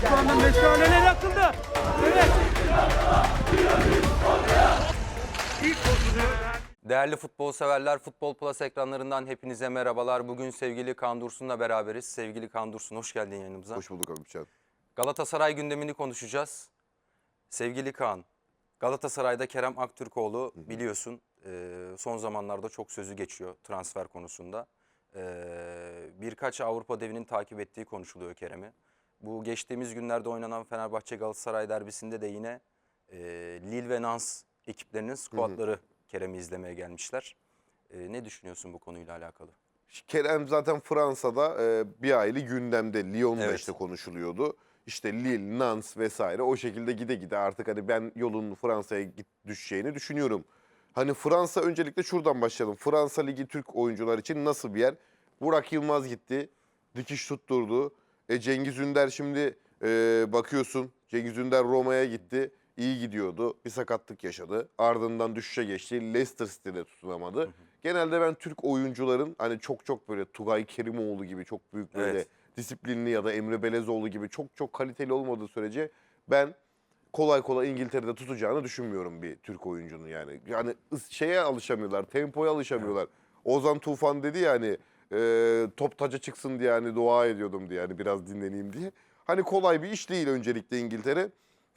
Şu anda meşaleler yakıldı. Evet. Değerli futbol severler, Futbol Plus ekranlarından hepinize merhabalar. Bugün sevgili Kaan Dursun'la beraberiz. Sevgili Kaan Dursun, hoş geldin yayınımıza. Hoş bulduk Alpcan. Galatasaray gündemini konuşacağız. Sevgili Kaan, Galatasaray'da Kerem Aktürkoğlu biliyorsun e, son zamanlarda çok sözü geçiyor transfer konusunda. E, birkaç Avrupa devinin takip ettiği konuşuluyor Kerem'i. Bu geçtiğimiz günlerde oynanan Fenerbahçe Galatasaray derbisinde de yine e, Lille ve Nans ekiplerinin skuadları Kerem'i izlemeye gelmişler. E, ne düşünüyorsun bu konuyla alakalı? Kerem zaten Fransa'da e, bir aylı gündemde. Lyon'da Evet. işte konuşuluyordu. İşte Lille, Nantes vesaire o şekilde gide gide artık hani ben yolun Fransa'ya git düşeceğini düşünüyorum. Hani Fransa öncelikle şuradan başlayalım. Fransa Ligi Türk oyuncular için nasıl bir yer? Burak Yılmaz gitti. Dikiş tutturdu. E, Cengiz Ünder şimdi e, bakıyorsun. Cengiz Ünder Roma'ya gitti. İyi gidiyordu. Bir sakatlık yaşadı. Ardından düşüşe geçti. Leicester City'de tutunamadı. Genelde ben Türk oyuncuların hani çok çok böyle Tugay Kerimoğlu gibi çok büyük böyle Evet. disiplinli ya da Emre Belezoğlu gibi çok çok kaliteli olmadığı sürece ben kolay kolay İngiltere'de tutacağını düşünmüyorum bir Türk oyuncunun yani. Yani şeye alışamıyorlar, tempoya alışamıyorlar. Ozan Tufan dedi ya hani e, top taca çıksın diye hani dua ediyordum diye hani biraz dinleneyim diye. Hani kolay bir iş değil öncelikle İngiltere.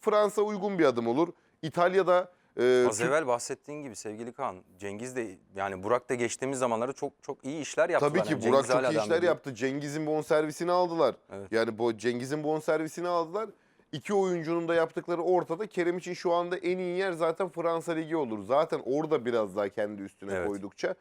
Fransa uygun bir adım olur. İtalya'da e, Az evvel bahsettiğin gibi sevgili Kaan, Cengiz de yani Burak da geçtiğimiz zamanlarda çok çok iyi işler yaptılar. Tabii ki Yani Burak çok iyi işler ediyor. yaptı. Cengiz'in bonservisini aldılar. Evet. Yani bu Cengiz'in bonservisini aldılar. İki oyuncunun da yaptıkları ortada. Kerem için şu anda en iyi yer zaten Fransa Ligi olur. Zaten orada biraz daha kendi üstüne Evet. koydukça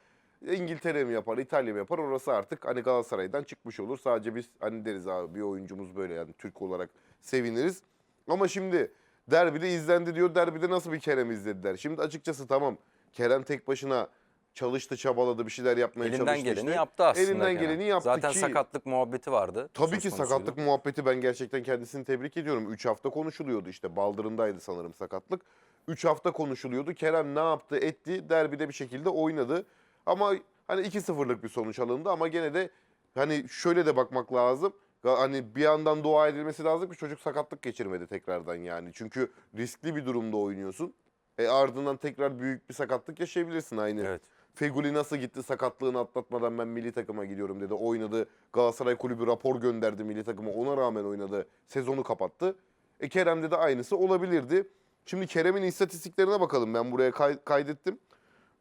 İngiltere mi yapar, İtalya mı yapar orası artık hani Galatasaray'dan çıkmış olur. Sadece biz hani deriz abi bir oyuncumuz böyle yani Türk olarak seviniriz. Ama şimdi derbide izlendi diyor. Derbide nasıl bir Kerem izlediler? Şimdi açıkçası tamam Kerem tek başına çalıştı, çabaladı, bir şeyler yapmaya Elinden çalıştı. geleni işte. yaptı aslında. Elinden Kerem. geleni yaptı Zaten ki- sakatlık muhabbeti vardı. Tabii ki konusuydu. sakatlık muhabbeti ben gerçekten kendisini tebrik ediyorum. 3 hafta konuşuluyordu işte baldırındaydı sanırım sakatlık. 3 hafta konuşuluyordu. Kerem ne yaptı etti derbide bir şekilde oynadı. Ama hani 2-0'lık bir sonuç alındı ama gene de hani şöyle de bakmak lazım. Hani bir yandan dua edilmesi lazım ki çocuk sakatlık geçirmedi tekrardan yani. Çünkü riskli bir durumda oynuyorsun. E ardından tekrar büyük bir sakatlık yaşayabilirsin aynı. Evet. Feguli nasıl gitti sakatlığını atlatmadan ben milli takıma gidiyorum dedi. Oynadı. Galatasaray kulübü rapor gönderdi milli takıma. Ona rağmen oynadı. Sezonu kapattı. E Kerem'de de aynısı olabilirdi. Şimdi Kerem'in istatistiklerine bakalım. Ben buraya kay- kaydettim.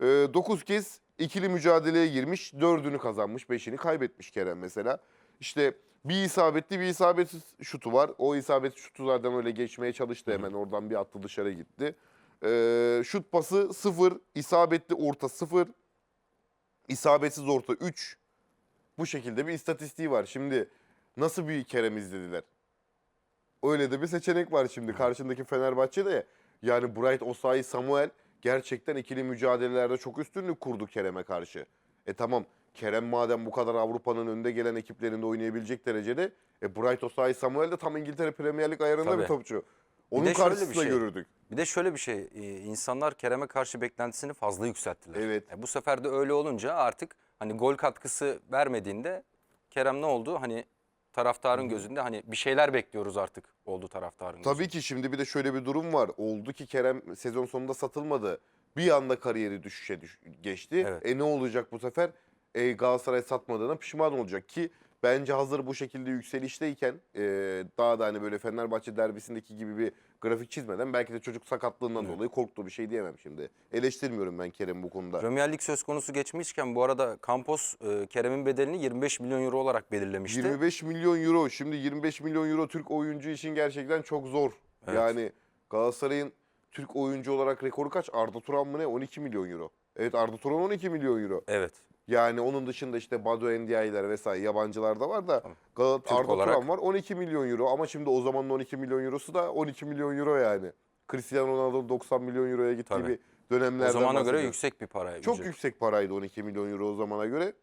9 kez ikili mücadeleye girmiş. 4'ünü kazanmış. 5'ini kaybetmiş Kerem mesela. İşte bir isabetli bir isabetsiz şutu var. O isabetli şutu zaten öyle geçmeye çalıştı hemen. Oradan bir attı dışarı gitti. Ee, şut pası 0, isabetli orta 0, isabetsiz orta 3. Bu şekilde bir istatistiği var. Şimdi nasıl bir Kerem izlediler? Öyle de bir seçenek var şimdi karşındaki Fenerbahçe'de. Yani Bright Osayi Samuel gerçekten ikili mücadelelerde çok üstünlük kurdu Kerem'e karşı. E tamam Kerem madem bu kadar Avrupa'nın önde gelen ekiplerinde oynayabilecek derecede e Bright Osayi Samuel de tam İngiltere Premier Lig ayarında Tabii. bir topçu. Onun bir karşısında şey. görürdük. Bir de şöyle bir şey, e, insanlar Kerem'e karşı beklentisini fazla yükselttiler. Evet. E, bu sefer de öyle olunca artık hani gol katkısı vermediğinde Kerem ne oldu? Hani taraftarın gözünde hani bir şeyler bekliyoruz artık oldu taraftarın gözünde. Tabii ki şimdi bir de şöyle bir durum var. Oldu ki Kerem sezon sonunda satılmadı. Bir anda kariyeri düşüşe düş- geçti. Evet. E ne olacak bu sefer? E, Galatasaray satmadığına pişman olacak ki bence hazır bu şekilde yükselişteyken e, daha da hani böyle Fenerbahçe derbisindeki gibi bir grafik çizmeden belki de çocuk sakatlığından Evet. dolayı korktuğu bir şey diyemem şimdi. Eleştirmiyorum ben Kerem bu konuda. Premier Lig söz konusu geçmişken bu arada Campos e, Kerem'in bedelini 25 milyon euro olarak belirlemişti. 25 milyon euro. Şimdi 25 milyon euro Türk oyuncu için gerçekten çok zor. Evet. Yani Galatasaray'ın Türk oyuncu olarak rekoru kaç? Arda Turan mı ne? 12 milyon euro. Evet Arda Turan 12 milyon euro. Evet. Yani onun dışında işte Badu Endiaye'ler vesaire yabancılar da var da. Galat Arda olarak- Turan var 12 milyon euro ama şimdi o zamanın 12 milyon eurosu da 12 milyon euro yani. Cristiano Ronaldo'nun 90 milyon euroya gittiği Tabii. bir dönemlerden O zamana göre yüksek bir para. Çok ücret. yüksek paraydı 12 milyon euro o zamana göre.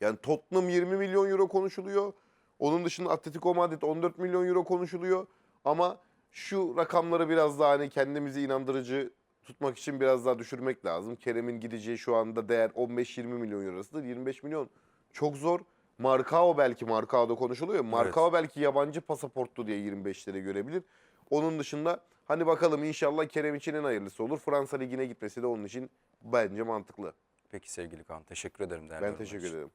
Yani Tottenham 20 milyon euro konuşuluyor. Onun dışında Atletico Madrid 14 milyon euro konuşuluyor. Ama şu rakamları biraz daha hani kendimizi inandırıcı tutmak için biraz daha düşürmek lazım. Kerem'in gideceği şu anda değer 15-20 milyon eurosıdır. 25 milyon çok zor. Markao belki Markao'da konuşuluyor. Markao belki yabancı pasaportlu diye 25'lere görebilir. Onun dışında hani bakalım inşallah Kerem için en hayırlısı olur. Fransa Ligi'ne gitmesi de onun için bence mantıklı. Peki sevgili Kaan teşekkür ederim. Değerli Ben teşekkür ederim.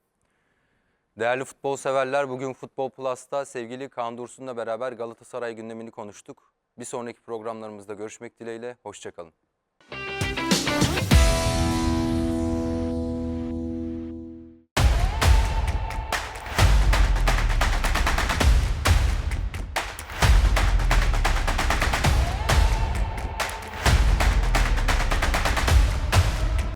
Değerli futbol severler bugün Futbol Plus'ta sevgili Kaan Dursun'la beraber Galatasaray gündemini konuştuk. Bir sonraki programlarımızda görüşmek dileğiyle. Hoşçakalın.